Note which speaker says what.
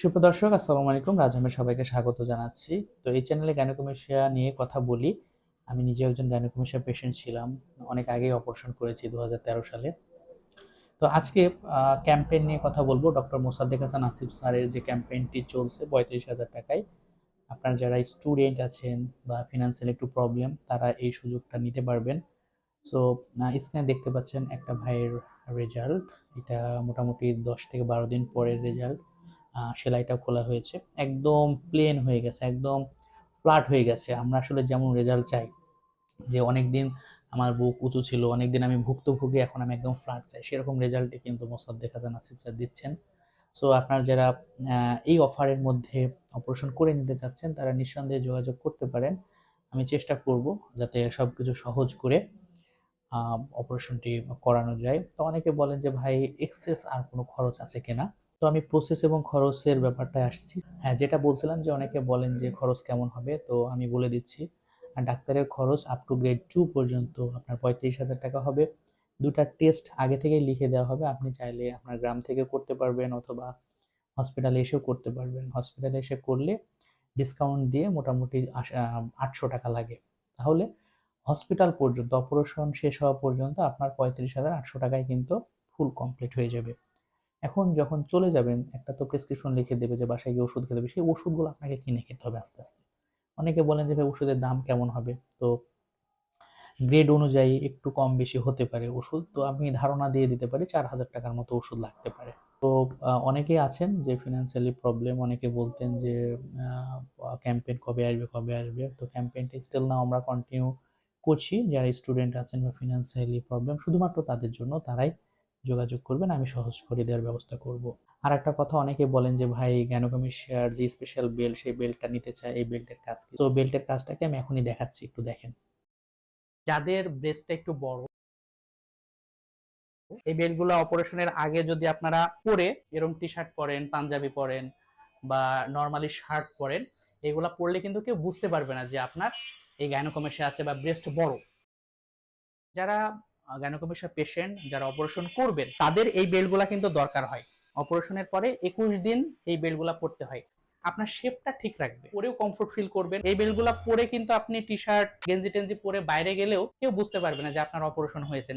Speaker 1: সুপ্রদর্শক আসসালামু আলাইকুম। রাজহামের সবাইকে স্বাগত জানাচ্ছি। তো এই চ্যানেলে গ্যানোকমেশিয়া নিয়ে কথা বলি। আমি নিজে একজন গ্যানোকমেশিয়া পেশেন্ট ছিলাম, অনেক আগেই অপারেশন করেছি দু হাজার তেরো সালে। তো আজকে ক্যাম্পেইন নিয়ে কথা বলব। ডক্টর মোসাদ্দেক হাসান আসিফ স্যারের যে ক্যাম্পেইনটি চলছে পঁয়ত্রিশ হাজার টাকায়। আপনার যারা স্টুডেন্ট আছেন বা ফিনান্সিয়াল একটু প্রবলেম তারা এই সুযোগটা নিতে পারবেন। সো স্ক্রিনে দেখতে পাচ্ছেন একটা ভাইয়ের রেজাল্ট এটা মোটামুটি দশ থেকে বারো দিন পরের রেজাল্ট সেলাইটা খোলা হয়েছে। একদম প্লেন হয়ে গেছে, একদম ফ্ল্যাট হয়ে গেছে। আমরা আসলে যেমন রেজাল্ট চাই যে অনেক দিন আমার বুক উঁচু ছিল অনেক দিন আমি ভুক্তভোগী, এখন আমি একদম ফ্ল্যাট চাই। সেরকম রেজাল্টই কিন্তু মোসাদ্দেক হাসান আসিফ স্যার দিচ্ছেন। সো আপনার যারা এই অফারের মধ্যে অপারেশন করে নিতে চাচ্ছেন, তারা নিঃসন্দেহে যোগাযোগ করতে পারেন। আমি চেষ্টা করব যাতে সব কিছু সহজ করে অপারেশনটি করানো যায়। তো অনেকে বলেন যে, ভাই এক্সেস আর কোনো খরচ আছে কিনা? তো আমি প্রসেস এবং খরচের ব্যাপারটা আসছি। হ্যাঁ যেটা বলছিলাম যে অনেকে বলেন যে খরচ কেমন হবে, তো আমি বলে দিচ্ছি। আর ডাক্তারের খরচ আপ টু গ্রেড টু পর্যন্ত আপনার পঁয়ত্রিশ হাজার টাকা হবে। দুটা টেস্ট আগে থেকেই লিখে দেওয়া হবে। আপনি চাইলে আপনার গ্রাম থেকে করতে পারবেন অথবা হসপিটালে এসেও করতে পারবেন। হসপিটালে এসে করলে ডিসকাউন্ট দিয়ে মোটামুটি আটশো টাকা লাগে। তাহলে হসপিটাল পর্যন্ত অপারেশন শেষ হওয়া পর্যন্ত আপনার পঁয়ত্রিশ হাজার আটশো টাকায় কিন্তু ফুল কমপ্লিট হয়ে যাবে। এখন যখন চলে যাবেন, একটা তো প্রেসক্রিপশন লিখে দেবে যে বাসায় গিয়ে ওষুধ খেতে হবে, সেই ওষুধগুলো আপনাকে কিনে খেতে হবে আস্তে আস্তে। অনেকে বলেন যে, ভাই, ওষুধের দাম কেমন হবে? তো গ্রেড অনুযায়ী একটু কম বেশি হতে পারে ওষুধ। তো আমি ধারণা দিয়ে দিতে পারি চার হাজার টাকার মতো ওষুধ লাগতে পারে। তো অনেকেই আছেন যে ফিনান্সিয়ালি প্রবলেম অনেকে বলতেন যে ক্যাম্পেইন কবে আসবে কবে আসবে। তো ক্যাম্পেইনটা স্টিল না আমরা কন্টিনিউ করছি। যারা স্টুডেন্ট আছেন বা ফিনান্সিয়ালি প্রবলেম শুধুমাত্র তাদের জন্য, তারাই যোগাযোগ করবেন, আমি সহজ করে দেওয়ার ব্যবস্থা করব। আর একটা কথা, অনেকে বলেন যে, ভাই গ্যানোকমিশিয়ার যে স্পেশাল বেল্ট সেই বেল্টটা নিতে চায়, এই বেল্টের কাজ তো বেল্টের কাজটাকে আমি এখনই দেখাচ্ছি, একটু দেখেন। যাদের ব্রেস্টটা একটু বড়, এই বেল্টগুলো অপারেশনের আগে যদি আপনারা পরে এরকম টি শার্ট পরেন, পাঞ্জাবি পরেন বা নর্মালি শার্ট পরেন, এগুলা পরলে কিন্তু কেউ বুঝতে পারবে না যে আপনার এই গাইনোকমেশিয়া আছে বা ব্রেস্ট বড়। যারা গাইনোকমেশিয়া পেশেন্ট যারা অপারেশন করবেন, তাদের এই বেল্টগুলা কিন্তু দরকার হয়। অপারেশনের পরে একুশ দিন এই বেল্টগুলা পড়তে হয়। আপনার শেপটা ঠিক রাখবে। পরেও কমফোর্ট ফিল করবেন। এই বেল্টগুলা পরে কিন্তু আপনি টি শার্ট গেঞ্জি টেঞ্জি পরে বাইরে গেলেও কেউ বুঝতে পারবে না যে আপনার অপারেশন হয়েছে।